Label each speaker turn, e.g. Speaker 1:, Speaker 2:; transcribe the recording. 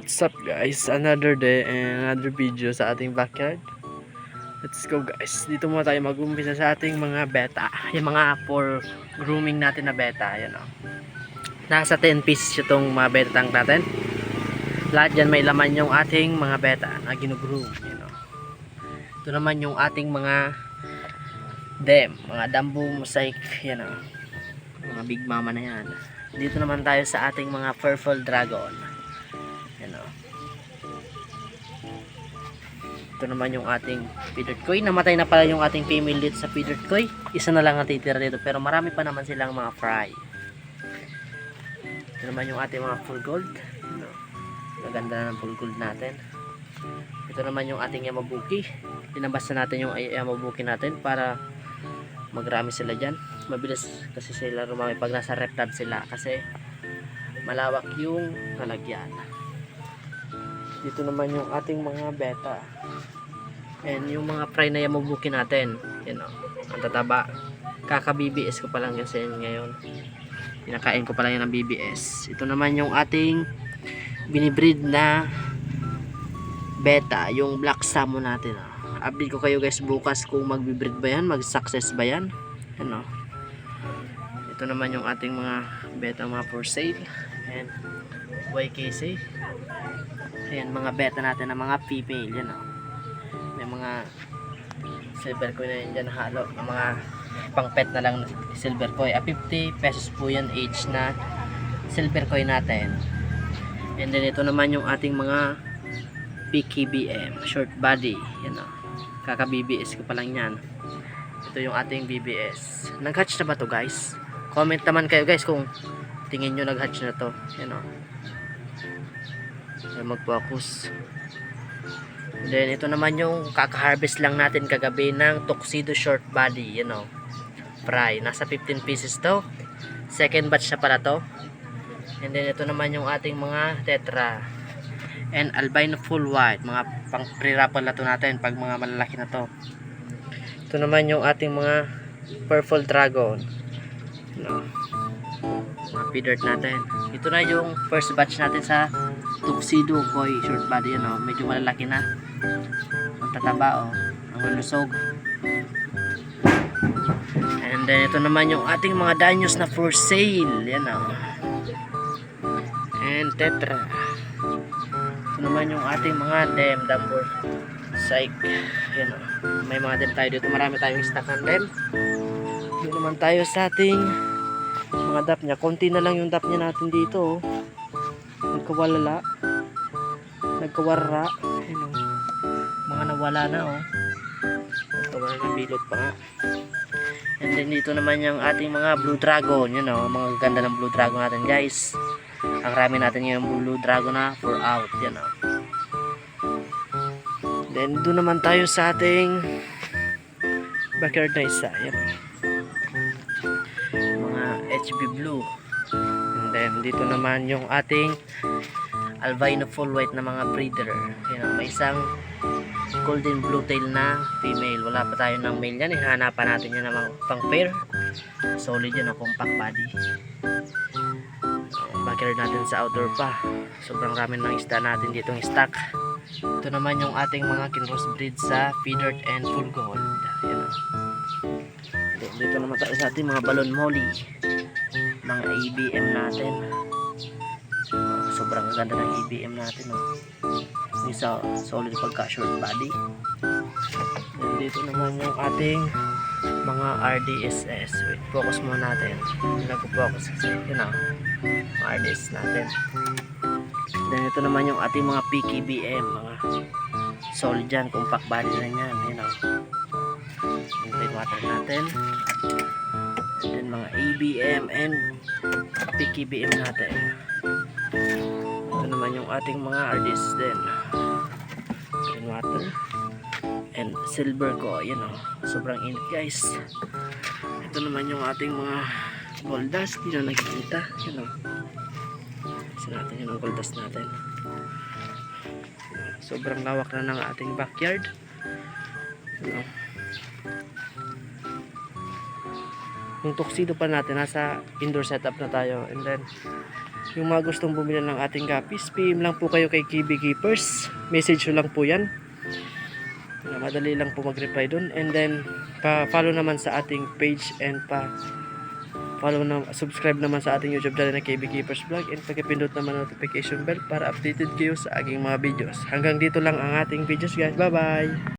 Speaker 1: What's up guys? Another day and another video sa ating backyard. Let's go guys. Dito muna tayo mag-umpisa sa ating mga beta. Yung mga for grooming natin na beta. Yan o. Nasa 10 pieces itong mga beta tank natin. Lahat yan may laman yung ating mga beta na ginugroom. Yan o. Ito naman yung ating mga dem. Mga dambu mosaic. Yan o. Mga big mama na yan. Dito naman tayo sa ating mga purple dragon. Ito naman yung ating feeder koi. Namatay na pala yung ating female dito sa feeder koi. Isa na lang ang titira dito. Pero marami pa naman silang mga fry. Ito naman yung ating mga full gold. Ano, maganda na ng full gold natin. Ito naman yung ating Yamabuki. Tinabas na natin yung Yamabuki natin para magrami sila dyan. Mabilis kasi sila rumami pag nasa reptad sila. Kasi malawak yung lalagyan. Dito naman yung ating mga beta. And yung mga fry na yamubuki natin. Yan o. Ang tataba. Kaka BBS ko pa lang kasi ngayon. Pinakain ko pa lang yan ng BBS. Ito naman yung ating binibreed na beta. Yung black salmon natin. O. Update ko kayo guys bukas kung magbibreed ba yan. Mag-success ba yan. Yan o. Ito naman yung ating mga beta mga for sale. And YKC. Ayan, mga beta natin na mga female. Yan o. May mga silver coin na yun dyan halo. Mga pang pet na lang silver coin. Ah, 50 pesos po yan each na silver coin natin. And then ito naman yung ating mga PKBM. Short body. Yan o. Kaka BBS ko pa lang yan. Ito yung ating BBS. Nag-hatch na ba to guys? Comment naman kayo guys kung tingin nyo nag-hatch na to. Yan o para mag-focus. Then ito naman yung kaka-harvest lang natin kagabi ng tuxedo short body, you know. Fry, nasa 15 pieces to. Second batch na pala to. And then ito naman yung ating mga tetra. And albino full white, mga pang pre-raffle na to natin pag mga malalaki na to. Ito naman yung ating mga purple dragon. No. Mga feeder natin. Ito na yung first batch natin sa tuxedo koi short body ano medyo malalaki na. Ang tataba oh. Ang lusog. And then ito naman yung ating mga danyos na for sale. Yan oh. And tetra. Ito naman yung ating mga dem dambor psych yan oh. May mga dem tayo dito. Marami tayong stock ng dem. Dito naman tayo sa ating mga dap niya. Konti na lang yung dap niya natin dito oh nagkawalala. Nagkawarra. Ayun oh. mga nawala na oh. Nagkawala na bilot pa nga. And then dito naman yung ating mga blue dragon. Yun oh mga ganda ng blue dragon natin guys. Ang rami natin yung blue dragon na for out. Yan oh. Then doon naman tayo sa ating backyard na isa yan oh. Mga HB blue And then dito naman yung ating albino full white na mga breeder. Yan, may isang golden blue tail na female. Wala pa tayo ng male yan. Hihanapan natin yan ng pang pair. Solid yan, o compact body. Backyard natin sa outdoor pa. Sobrang rami ng isda natin ditong stock. Ito naman yung ating mga kinross breed sa feedered and full gold. Yan, o. Then, dito naman tayo sa ating mga balon molly mga ABM natin. Sobrang ganda ng ABM natin oh. isa solid pagka short body. Then dito naman yung ating mga RDSS wait focus muna natin. Nagpo-focus kasi yun ah. Mga RDS natin. Then ito naman yung ating mga PKBM mga solid dyan compact body na yan yun ah. Yung water natin. and then mga ABM and PKBM natin ito naman yung ating mga RDs din. Green water and silver ko yan o sobrang init guys. Ito naman yung ating mga gold dust di na nakikita yan o isa natin yun ang gold dust natin. Sobrang lawak na ng ating backyard. Yan o yung tuxedo pa natin nasa indoor setup na tayo. And then yung mga gustong bumili ng ating copies PM lang po kayo kay KB Keepers. Message nyo lang po yan. Madali lang po mag-reply dun. And then pa follow naman sa ating page and pa follow na subscribe naman sa ating YouTube channel na KB Keepers Vlog. And pagkipindot naman notification bell para updated kayo sa aking mga videos. Hanggang dito lang ang ating videos guys. Bye bye